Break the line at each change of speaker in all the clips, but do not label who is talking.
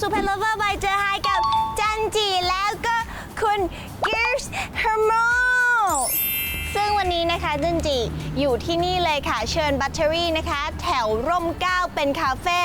สุเพนเลเวอร์บายเจอฮายกับจันจีแล้วก็คุณกิฟส์เฮอร์โมซึ่งวันนี้นะคะจันจีอยู่ที่นี่เลยค่ะ เชิญบัตเตอรี่นะคะ แถวร่มเก้าเป็นคาเฟ่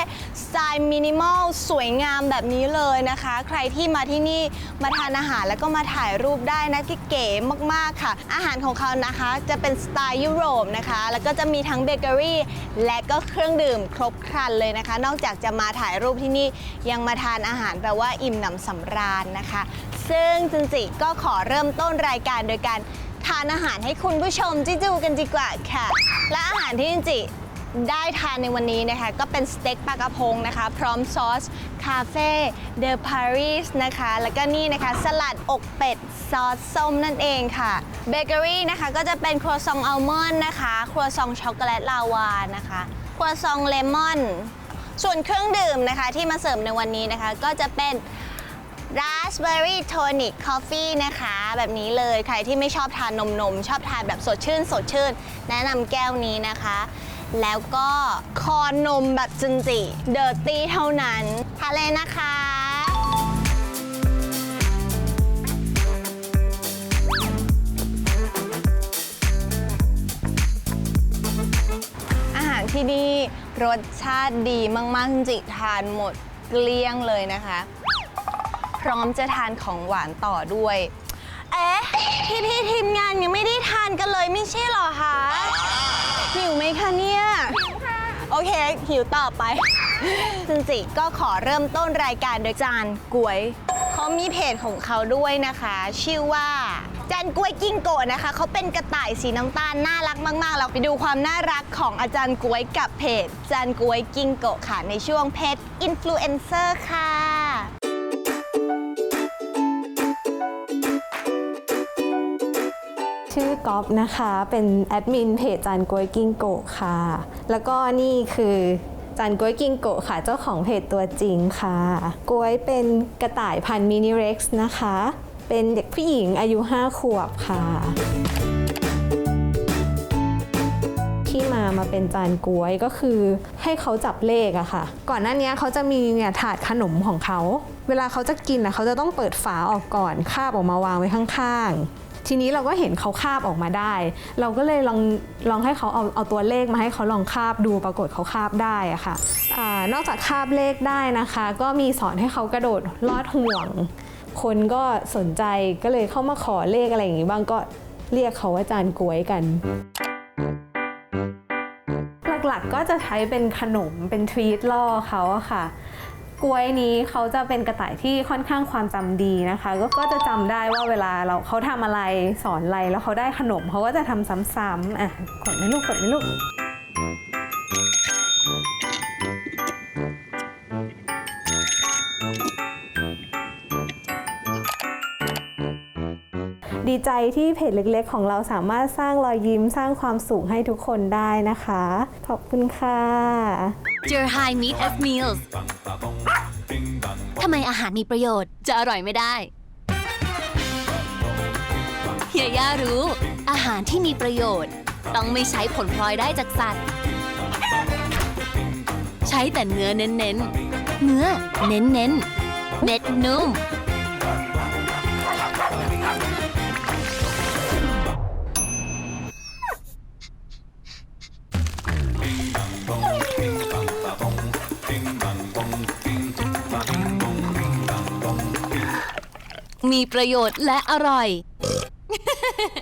ไตล์มินิมอลสวยงามแบบนี้เลยนะคะ ใครที่มาที่นี่มาทานอาหารแล้วก็มาถ่ายรูปได้นะที่เก๋มากๆค่ะ อาหารของเขานะคะจะเป็นสไตล์ยุโรปนะคะ แล้วก็จะมีทั้งเบเกอรี่และก็เครื่องดื่มครบครันเลยนะคะ นอกจากจะมาถ่ายรูปที่นี่ยังมาทานอาหารแปลว่าอิ่มหนำสำราญนะคะ ซึ่งจันจิก็ขอเริ่มต้นรายการโดยการทานอาหารให้คุณผู้ชมจิจูกันดีกว่าค่ะ และอาหารที่จันจิ ได้ทานในวันนี้นะคะก็เป็นสเต็กปลากระพงนะคะ พร้อมซอส คาเฟ่เดอะปารีสนะคะ แล้วก็นี่นะคะ สลัดอกเป็ด ซอสส้มนั่นเองค่ะเบเกอรี่นะคะก็จะเป็นครัวซองอัลมอนด์นะคะ ครัวซองช็อกโกแลตลาวานะคะ ครัวซองเลมอน ส่วนเครื่องดื่มนะคะที่มาเสริมในวันนี้นะคะ ก็จะเป็น Raspberry Tonic Coffee นะคะ แบบนี้เลยใครที่ไม่ชอบทานนมนมชอบทานแบบสดชื่น สดชื่น แนะนำแก้วนี้นะคะ แล้วก็คอนมแบบจินจิเดอร์ตี้เท่านั้นทานเลยนะคะอาหารที่นี่รสชาติดีมากๆจริงๆทานหมดเกลี้ยงเลยนะคะ พร้อมจะทานของหวานต่อด้วย เอ๊ะ พี่พี่ทีมงานยังไม่ได้ทานกันเลยไม่ใช่หรอคะ หิวไหมคะเนี่ย โอเค หิวต่อไปจริงๆก็ขอเริ่มต้นรายการโดยจานกล้วย เขามีเพจของเขาด้วยนะคะ ชื่อว่าจานกล้วยกิ้งโกะนะคะ เขาเป็นกระต่ายสีน้ำตาล น่ารักมาก ๆ เราไปดูความน่ารักของอาจารย์กล้วยกับเพจจานกล้วยกิ้งโกะค่ะ ในช่วงเพจอินฟลูเอนเซอร์ค่ะ
ชื่อก๊อฟนะคะ เป็นแอดมินเพจจานกวยกิ้งโกะค่ะ แล้วก็นี่คือจานกวยกิ้งโกะค่ะ เจ้าของเพจตัวจริงค่ะกวยเป็นกระต่ายพันมินิเร็กซ์นะคะ เป็นเด็กผู้หญิงอายุ 5 ขวบค่ะ ที่มามาเป็นจานกล้วยก็คือให้เขาจับเลขอะค่ะ ก่อนหน้านี้เขาจะมีเนี่ยถาดขนมของเขา เวลาเขาจะกินนะเขาจะต้องเปิดฝาออกก่อนคาบออกมาวางไว้ข้างๆ ทีนี้เราก็เห็นเขาคาบออกมาได้ เราก็เลยลองลองให้เขาเอาเอาตัวเลขมาให้เขาลองคาบดูปรากฏเขาคาบได้อะค่ะอนอกจากคาบเลขได้นะคะ ก็มีสอนให้เขากระโดดลอดห่วง คนก็สนใจก็เลยเข้ามาขอเลขอะไรอย่างนี้บ้างก็เรียกเขาว่าจานกล้วยกันหลักๆก็จะใช้เป็นขนมเป็นทวีตล่อเขาอะค่ะ กล้วยนี้เขาจะเป็นกระต่ายที่ค่อนข้างความจำดีนะคะ ก็ก็จะจำได้ว่าเวลาเราเขาทำอะไรสอนอะไรแล้วเขาได้ขนมเขาก็จะทำซ้ำๆอะกดไหมลูกกดไหมลูกดีใจที่เพจเล็กๆ ของเราสามารถสร้างรอยยิ้มสร้างความสุขให้ทุกคนได้นะคะ ขอบคุณค่ะ
Your High Meat as Meals ทำไมอาหารมีประโยชน์จะอร่อยไม่ได้เฮียย่ารู้ อาหารที่มีประโยชน์ ต้องไม่ใช้ผลพลอยได้จากสัตว์ ใช้แต่เนื้อเน้นๆ เนื้อเน้นๆ เม็ดนุ่ม มีประโยชน์และอร่อย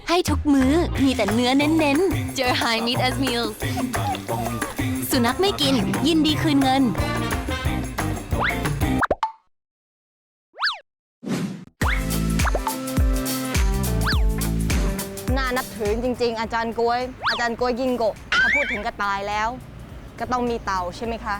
ให้ทุกมื้อมีแต่เนื้อเน้นๆ เจอ High Meat as Meals สุนัขไม่กิน ยินดีคืนเงิน
น่านับถือจริง ๆ อาจารย์กล้วย อาจารย์กล้วยยิงโกะถ้าพูดถึงกระต่ายแล้ว ก็ต้องมีเต่าใช่ไหมคะ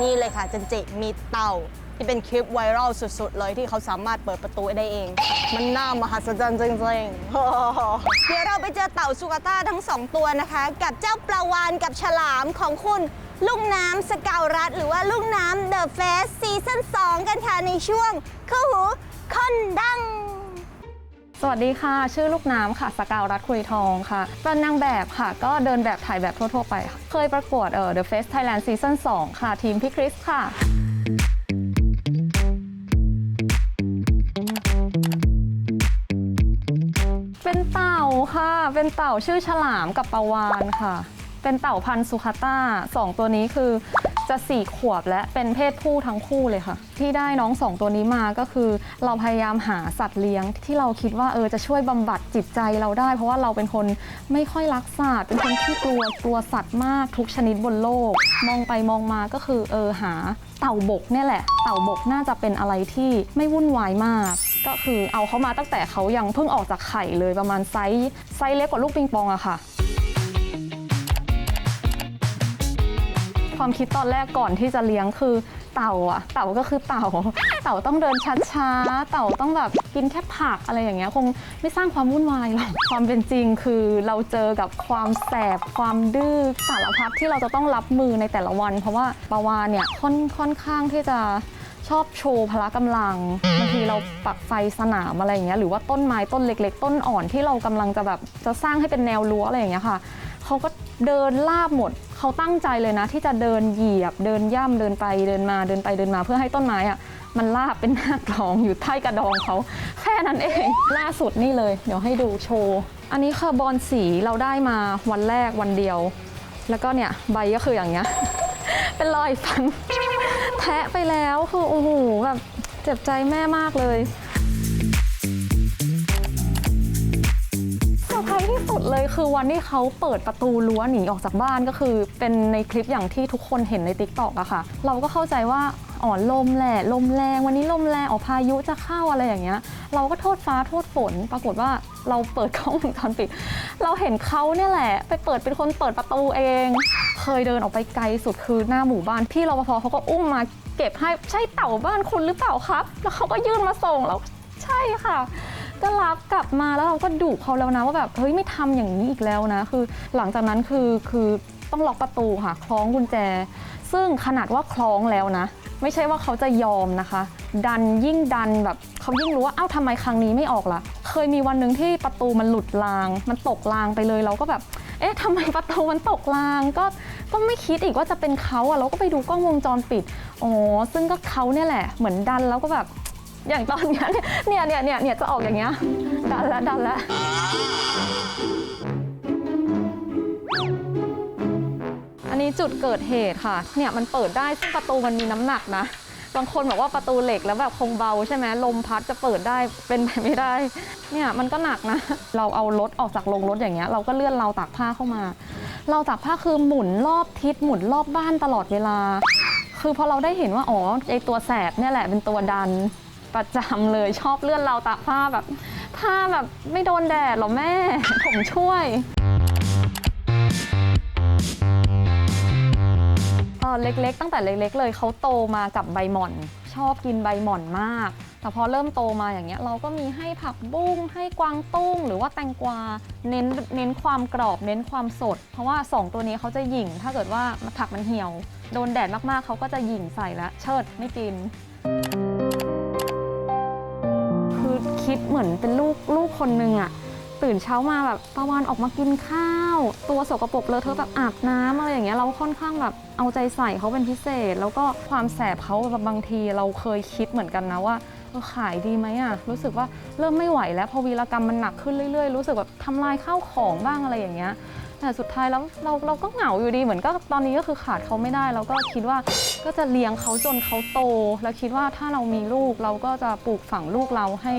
นี่เลยค่ะจันเจมีเต่า ที่เป็นคลิปไวรัลสุดๆ เลยที่เขาสามารถเปิดประตูได้เอง มันน่ามหัศจรรย์จริงๆ เดี๋ยวเราไปเจอเต่าสุกาต้าทั้งสองตัวนะคะ กับเจ้าปลาวานกับฉลามของคุณลูกน้ำสกาวรัฐ หรือว่าลูกน้ำเดอะเฟสซีซั่น2 กันค่ะในช่วงคู่หูคนดัง
สวัสดีค่ะ ชื่อลูกน้ำค่ะ สกาวรัฐคุยทองค่ะเป็นนางแบบค่ะ ก็เดินแบบถ่ายแบบทั่วๆไปค่ะเคยประกวดเอ่อ The Face Thailand Season 2 ค่ะ ทีมพี่คริสค่ะ เป็นเต่าค่ะ เป็นเต่าชื่อฉลามกับปลาวานค่ะ เป็นเต่าพันธุ์สุขาต้าสองตัวนี้คือจะสี่ขวบและเป็นเพศผู้ทั้งคู่เลยค่ะ ที่ได้น้องสองตัวนี้มาก็คือ เราพยายามหาสัตว์เลี้ยงที่เราคิดว่าเออจะช่วยบำบัดจิตใจเราได้ เพราะว่าเราเป็นคนไม่ค่อยรักสัตว์เป็นคนที่กลัวกลัวสัตว์มากทุกชนิดบนโลก มองไปมองมาก็คือเออหาเต่าบกเนี่ยแหละ เต่าบกน่าจะเป็นอะไรที่ไม่วุ่นวายมาก ก็คือเอาเขามาตั้งแต่เขายังเพิ่งออกจากไข่เลยประมาณไซส์ไซส์เล็กกว่าลูกปิงปองอะค่ะ ความคิดตอนแรกก่อนที่จะเลี้ยงคือเต่าอะเต่าก็คือเต่า เต่าต้องเดินช้าๆเต่าต้องแบบกินแค่ผักอะไรอย่างเงี้ยคงไม่สร้างความวุ่นวายหรอกความเป็นจริงคือเราเจอกับความแสบความดื้อสารพัดที่เราจะต้องรับมือในแต่ละวัน เพราะว่าปาวานเนี่ยค่อนค่อนข้างที่จะ ชอบโชว์พละกำลังบางทีเราปักไฟสนามอะไรอย่างเงี้ยหรือว่าต้นไม้ต้นเล็ก ๆ ต้นอ่อนที่เรากำลังจะแบบจะสร้างให้เป็นแนวรั้วอะไรอย่างเงี้ยค่ะเขาก็เดินลาบหมดเขาตั้งใจเลยนะ ที่จะเดินเหยียบเดินย่ำเดินไปเดินมาเดินไปเดินมาเพื่อให้ต้นไม้อะมันลาบเป็นหน้ากลองอยู่ใต้กระดองเขาแค่นั้นเองล่าสุดนี่เลย เดี๋ยวให้ดูโชว์อันนี้คาร์บอนสีเราได้มาวันแรกวันเดียว แล้วก็เนี่ยใบก็คืออย่างเงี้ยเป็นรอยฟัน แทะไปแล้วคือโอ้โหแบบเจ็บใจแม่มากเลยเซอร์ไพรส์ที่สุดเลยคือวันที่เขาเปิดประตูรั้วหนีออกจากบ้านก็คือเป็นในคลิปอย่างที่ทุกคนเห็นในติ๊กต็อกอะค่ะ เราก็เข้าใจว่า อ๋อลมแหละลมแรงวันนี้ลมแรงอ๋อพายุจะเข้าอะไรอย่างเงี้ย เราก็โทษฟ้าโทษฝน ปรากฏว่าเราเปิดกล้องวงจรปิด เราเห็นเขาเนี่ยแหละ ไปเปิดเป็นคนเปิดประตูเอง เคยเดินออกไปไกลสุดคือหน้าหมู่บ้านพี่รปภเขาก็อุ้มมาเก็บให้ใช่เต่าบ้านคุณหรือเปล่าครับ แล้วเขาก็ยื่นมาส่งแล้วใช่ค่ะก็รับกลับมาแล้วเราก็ดุเขาแล้วนะว่าแบบเฮ้ยไม่ทำอย่างนี้อีกแล้วนะ คือหลังจากนั้นคือคือต้องล็อกประตูค่ะ คล้องกุญแจ ซึ่งขนาดว่าคล้องแล้วนะ ไม่ใช่ว่าเขาจะยอมนะคะ ดันยิ่งดันแบบเขายิ่งรู้ว่าเอ้าทำไมครั้งนี้ไม่ออกล่ะ เคยมีวันหนึ่งที่ประตูมันหลุดราง มันตกรางไปเลยเราก็แบบ เอ๊ะทำไมประตูมันตกราง ก็ก็ไม่คิดอีกว่าจะเป็นเขาอะเราก็ไปดูกล้องวงจรปิดอ๋อซึ่งก็เขาเนี่ยแหละ เหมือนดันแล้วก็แบบอย่างตอนเนี้ยเนี่ยเนี่ยเนี่ยเนี่ยจะออกอย่างเงี้ยดันแล้วดันแล้ว นี้จุดเกิดเหตุค่ะ เนี่ยมันเปิดได้ซึ่งประตูมันมีน้ำหนักนะ บางคนบอกว่าประตูเหล็กแล้วแบบคงเบาใช่ไหมลมพัดจะเปิดได้เป็นไปไม่ได้ เนี่ยมันก็หนักนะ เราเอารถออกจากโรงรถอย่างเงี้ยเราก็เลื่อนเราตากผ้าเข้ามา เราตากผ้าคือหมุนรอบทิศหมุนรอบบ้านตลอดเวลา คือพอเราได้เห็นว่าอ๋อไอตัวแสบเนี่ยแหละเป็นตัวดันประจำเลยชอบเลื่อนเราตากผ้าแบบ ผ้าแบบไม่โดนแดดหรอแม่ผมช่วย ออเล็กๆ ตั้งแต่เล็ก ๆ เลยเขาโตมากับใบหม่อน ชอบกินใบหม่อนมาก แต่พอเริ่มโตมาอย่างเงี้ยเราก็มีให้ผักบุ้งให้กวางตุ้ง หรือว่าแตงกวาเน้นเน้นความกรอบเน้นความสด เพราะว่า 2 ตัวนี้เขาจะหยิ่ง ถ้าเกิดว่าผักมันเหี่ยว โดนแดดมากๆเขาก็จะหยิ่งใส่แล้วเชิดไม่กิน คือคิดเหมือนเป็นลูกลูกคนนึงอะ ตื่นเช้ามาแบบประวานออกมากินข้าว ตัวสกปรกเลอะเทอะแบบอาบน้ำอะไรอย่างเงี้ยเราค่อนข้างแบบเอาใจใส่เขาเป็นพิเศษ แล้วก็ความแสบเขาแบบบางทีเราเคยคิดเหมือนกันนะว่าขายดีไหมอะรู้สึกว่าเริ่มไม่ไหวแล้วพอวีรกรรมมันหนักขึ้นเรื่อยๆ รู้สึกแบบทำลายข้าวของบ้างอะไรอย่างเงี้ยแต่สุดท้ายแล้วเราเราก็เหงาอยู่ดีเหมือนก็ตอนนี้ก็คือขาดเขาไม่ได้เราก็คิดว่าก็จะเลี้ยงเขาจนเขาโต แล้วคิดว่าถ้าเรามีลูกเราก็จะปลูกฝังลูกเราให้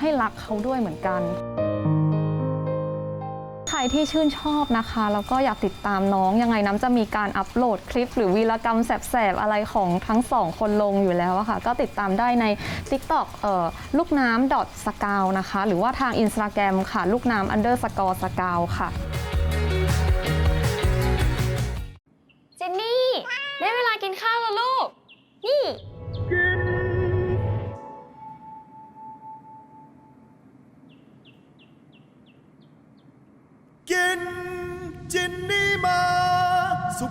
ให้รักเขาด้วยเหมือนกัน รที่ชื่นชอบนะคะ แล้วก็อยากติดตามน้องยังไงน้ำจะมีการอัปโหลดคลิป หรือวีรกรรมแสบๆ อะไรของทั้งสองคนลงอยู่แล้วอะค่ะ ก็ติดตามได้ใน TikTok เอ่อลูกน้ำสกาวนะคะ หรือว่าทาง Instagram ค่ะ ลูกน้ำ underscore สกาวค่ะ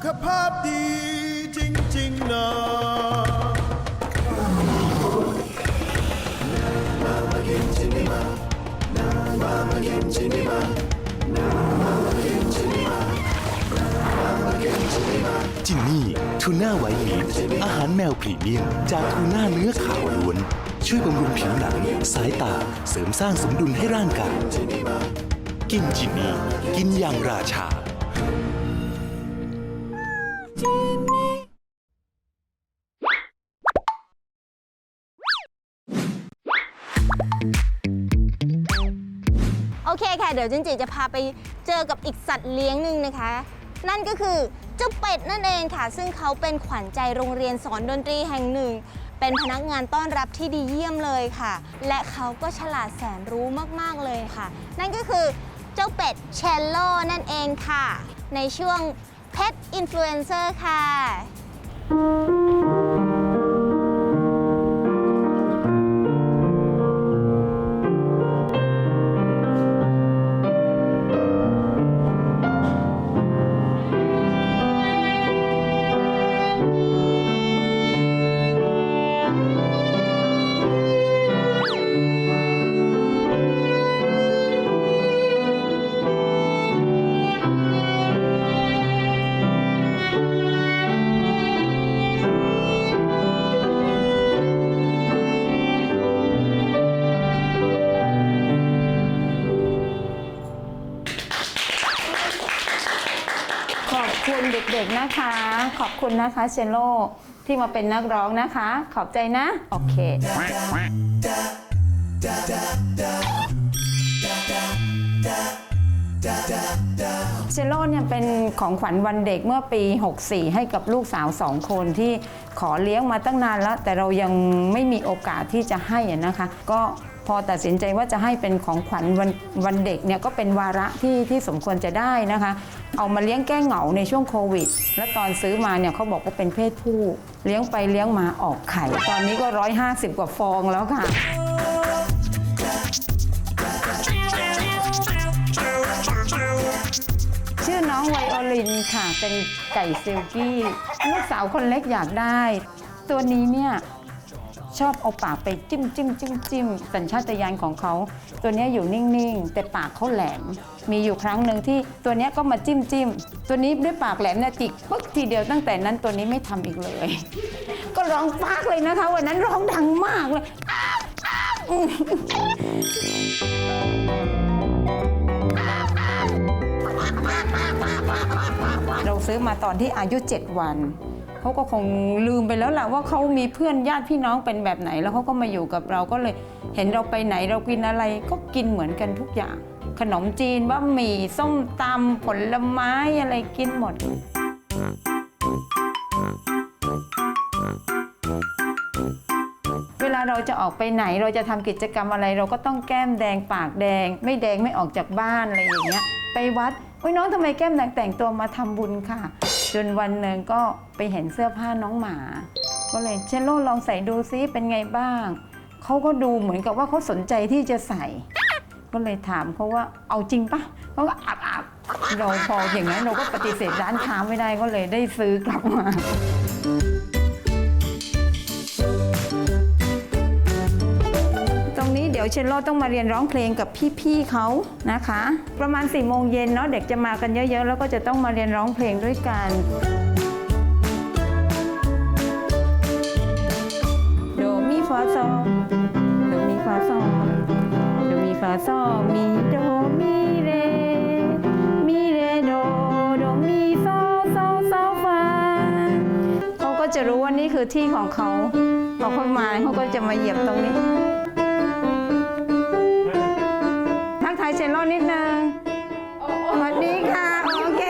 ข
ภาพดีจริงๆนะ
จินนี่ทูน่าไวท์มีทอาหารแมวพรีเมียมจากทูน่าเนื้อขาวล้วน ช่วยบำรุงผิวหนัง สายตา เสริมสร้างสมดุลให้ร่างกาย กินจินนี่ กินอย่างราชา
เดี๋ยวจินจิจะพาไปเจอกับอีกสัตว์เลี้ยงหนึ่งนะคะ นั่นก็คือเจ้าเป็ดนั่นเองค่ะ ซึ่งเขาเป็นขวัญใจโรงเรียนสอนดนตรีแห่งหนึ่ง เป็นพนักงานต้อนรับที่ดีเยี่ยมเลยค่ะ และเขาก็ฉลาดแสนรู้มากๆเลยค่ะ นั่นก็คือเจ้าเป็ดเชลโลนั่นเองค่ะ ในช่วง Pet Influencer ค่ะ
คุณนะคะเชนโลที่มาเป็นนักร้องนะคะ ขอบใจนะ โอเค เชลโลเนี่ยเป็นของขวัญวันเด็กเมื่อปี 64 ให้กับลูกสาวสองคนที่ขอเลี้ยงมาตั้งนานแล้ว แต่เรายังไม่มีโอกาสที่จะให้นะคะ ก็ พอตัดสินใจว่าจะให้เป็นของขวัญวันวันเด็กเนี่ยก็เป็นวาระที่ที่สมควรจะได้นะคะ เอามาเลี้ยงแก้เหงาในช่วงโควิด แล้วตอนซื้อมาเนี่ยเขาบอกว่าเป็นเพศผู้ เลี้ยงไปเลี้ยงมาออกไข่ ตอนนี้ก็ 150 กว่าฟองแล้วค่ะชื่อน้องไวโอลินค่ะ เป็นไก่ซิลกี้ลูกสาวคนเล็กอยากได้ ตัวนี้เนี่ย ชอบเอาปากไปจิ้มจิ้มจิ้มจิ้มสัญชาตญาณของเขา ตัวนี้อยู่นิ่งๆ แต่ปากเขาแหลม มีอยู่ครั้งหนึ่งที่ตัวนี้ก็มาจิ้มจิ้มตัวนี้ด้วยปากแหลมเนี่ยจิกปึ๊กทีเดียวตั้งแต่นั้นตัวนี้ไม่ทำอีกเลย ก็ร้องปากเลยนะคะวันนั้นร้องดังมากเลยเราซื้อมาตอนที่อายุ 7 วัน เขาก็คงลืมไปแล้วแหละว่าเขามีเพื่อนญาติพี่น้องเป็นแบบไหน แล้วเขาก็มาอยู่กับเราก็เลยเห็นเราไปไหนเรากินอะไรก็กินเหมือนกันทุกอย่าง ขนมจีนบะหมี่ส้มตำผลไม้อะไรกินหมด เวลาเราจะออกไปไหนเราจะทำกิจกรรมอะไร เราก็ต้องแก้มแดงปากแดง ไม่แดงไม่ออกจากบ้านอะไรอย่างเงี้ยไปวัดอุ้ยน้องทำไมแก้มแดงแต่งตัวมาทำบุญค่ะ จนวันหนึ่งก็ไปเห็นเสื้อผ้าน้องหมา ก็เลยเชนโลลองใส่ดูซิเป็นไงบ้าง เขาก็ดูเหมือนกับว่าเขาสนใจที่จะใส่ ก็เลยถามเขาว่าเอาจริงปะเขาก็อับอับเราพออย่างนั้นเราก็ปฏิเสธร้านค้าไม่ได้ก็เลยได้ซื้อกลับมา ยวเชนโลต้องมาเรียนร้องเพลงกับพี่ๆเขานะคะ ประมาณ4ี่โมงเย็นเนาะเด็กจะมากันเยอะๆ แล้วก็จะต้องมาเรียนร้องเพลงด้วยกันโดมีฟาซอโดมีฟาซอโดมีฟาซอมีโดมีเรมีเรโดโดมีโซโซโซฟาเขาก็จะรู้ว่านี่คือที่ของเขาพอเขามาเขาก็จะมาเหยียบตรงนี้ ยเชนโลนิดนึงสวัสดีค่ะ โอเค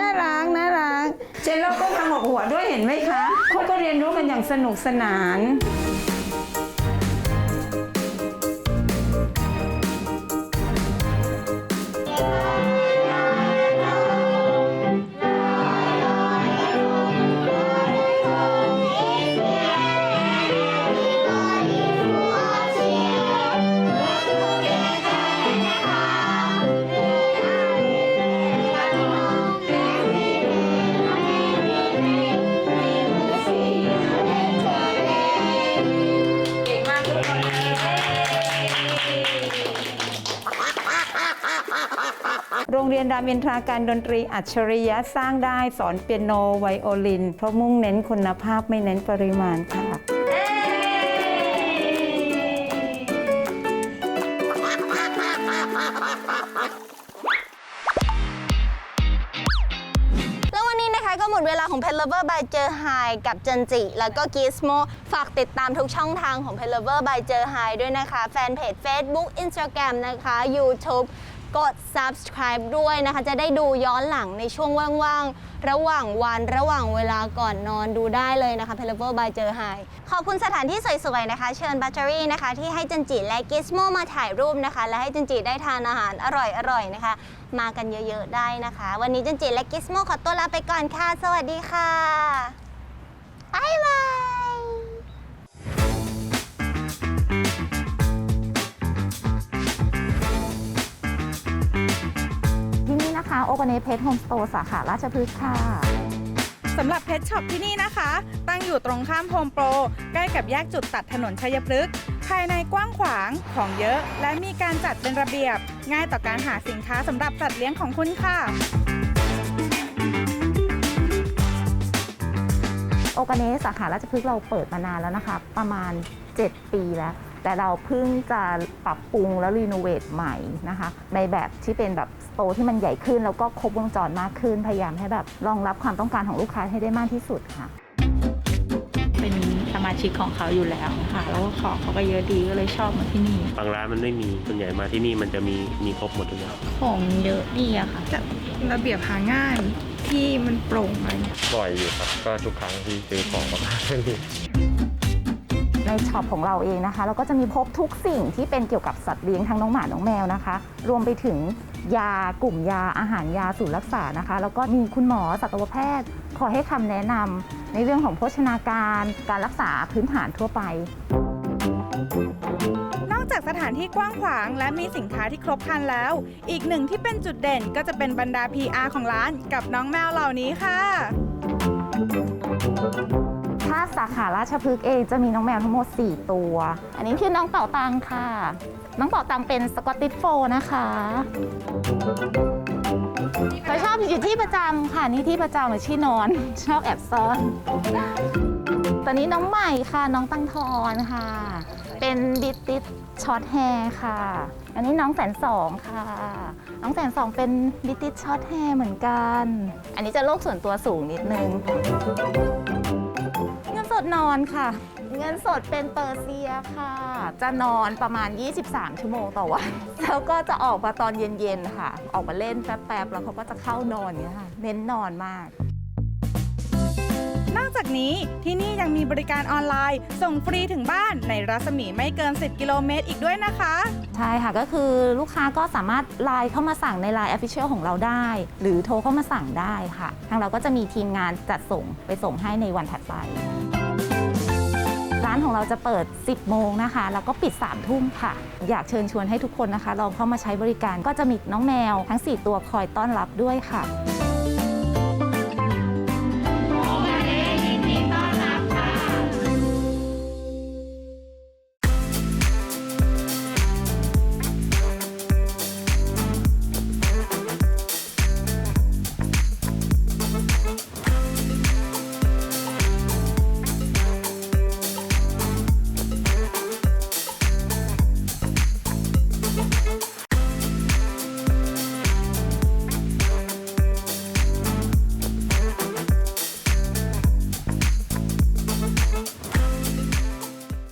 น่ารัก น่ารัก เจนโลก็ทำหัวหัวด้วยเห็นไหมคะเขาก็เรียนรู้กันอย่างสนุกสนาน รงเรียนรามอินทราการดนตรีอัจฉริยะสร้างได้สอนเปียโนไวโอลิน เพราะมุ่งเน้นคุณภาพไม่เน้นปริมาณค่ะ
แล้ววันนี้นะคะก็หมดเวลาของ p e t Lover by เจอไฮกับเจนจิ แล้วก็ Gizmo ฝากติดตามทุกช่องทางของ p e t Lover by เจอไฮด้วยนะคะ แฟนเพจ Facebook Instagram นะคะ YouTube กด subscribe ด้วยนะคะ จะได้ดูย้อนหลังในช่วงว่างๆ ระหว่างวันระหว่างเวลาก่อนนอนดูได้เลยนะคะ p e l o v e r by เจอไฮขอบคุณสถานที่สวยๆ นะคะ เชิญบัตเตอรี่นะคะ ที่ให้จันจิและกิสโมมาถ่ายรูปนะคะ และให้จันจิได้ทานอาหารอร่อยๆ นะคะ มากันเยอะๆ ได้นะคะ วันนี้จันจิและกิสโมขอตัวลาไปก่อนค่ะ สวัสดีค่ะบายบาย
นี่นะคะโอ a เนเพ t โฮมสโตร์สาขาราชพฤกษ์ค่ะ
สำหรับเพชช็อปที่นี่นะคะ ตั้งอยู่ตรงข้ามโฮมโปร ใกล้กับแยกจุดตัดถนนชัยพฤกษ์ภายในกว้างขวางของเยอะ และมีการจัดเป็นระเบียบ ง่ายต่อการหาสินค้าสำหรับสัตว์เลี้ยงของคุณค่ะ
โอกาเนสาขาราชพฤกษ์เราเปิดมานานแล้วนะคะ ประมาณ 7 ปีแล้ว แต่เราเพิ่งจะปรับปรุงและรีโนเวทใหม่นะคะ ในแบบที่เป็นแบบส โตร์ที่มันใหญ่ขึ้น แล้วก็ครบวงจรมากขึ้น พยายามให้แบบรองรับความต้องการของลูกค้าให้ได้มากที่สุดค่ะ
เป็นสมาชิกของเขาอยู่แล้วค่ะแล้วก็ของเขาก็เยอะดีก็เลยชอบมาที่นี่
บางร้านมันไม่มีส่วนใหญ่มาที่นี่มันจะมีมีครบหมดทุกอย่าง
ของเยอะดีอะค่ะ
ระเบียบหาง่ายที่มันโปร่งอะไร
บ่อยอยู่ครับก็ทุกครั้งที่ซื้อของมาที่นี่
ในช็อปของเราเองนะคะ เราก็จะมีพบทุกสิ่งที่เป็นเกี่ยวกับสัตว์เลี้ยงทั้งน้องหมาน้องแมวนะคะ รวมไปถึงยากลุ่มยาอาหารยาสูตรรักษานะคะ แล้วก็มีคุณหมอสัตวแพทย์คอยให้คำแนะนำในเรื่องของโภชนาการการรักษาพื้นฐานทั่วไป
นอกจากสถานที่กว้างขวางและมีสินค้าที่ครบครันแล้ว อีกหนึ่งที่เป็นจุดเด่นก็จะเป็นบรรดา PR ของร้านกับน้องแมวเหล่านี้ค่ะ
ถ้าสาขาราชพฤกษ์เองจะมีน้องแมวทั้งหมด 4 ตัว อันนี้คือน้องเป่าตังค่ะ น้องเป่าตังเป็นสกอตติชโฟนะคะเขาชอบอยู่ที่ประจำค่ะนี่ที่ประจำเลยที่นอน ชอบแอบซ่อนตอนนี้น้องใหม่ค่ะน้องตั้งทอนค่ะ เป็นบิตติสช็อตแฮร์ค่ะ อันนี้น้องแสนสองค่ะ น้องแสนสองเป็นบิตติสช็อตแฮร์เหมือนกัน อันนี้จะโลกส่วนตัวสูงนิดนึง ดนอนค่ะ เงินสดเป็นเปอร์เซียค่ะ จะนอนประมาณ 23 ชั่วโมงต่อวัน แล้วก็จะออกมาตอนเย็นๆค่ะ ออกมาเล่นแป๊บๆ แล้วเขาก็จะเข้านอนอย่างเงี้ยค่ะ เน้นนอนมาก
นอกจากนี้ที่นี่ยังมีบริการออนไลน์ ส่งฟรีถึงบ้านในรัศมีไม่เกิน 10 กิโลเมตรอีกด้วยนะคะ
ใช่ค่ะก็คือลูกค้าก็สามารถไลน์เข้ามาสั่งในไลน์ Official ของเราได้ หรือโทรเข้ามาสั่งได้ค่ะ ทางเราก็จะมีทีมงานจัดส่งไปส่งให้ในวันถัดไปร้านของเราจะเปิด 10 โมงนะคะ แล้วก็ปิด 3 ทุ่มค่ะ อยากเชิญชวนให้ทุกคนนะคะ ลองเข้ามาใช้บริการก็จะมีน้องแมวทั้ง 4 ตัวคอยต้อนรับด้วยค่ะ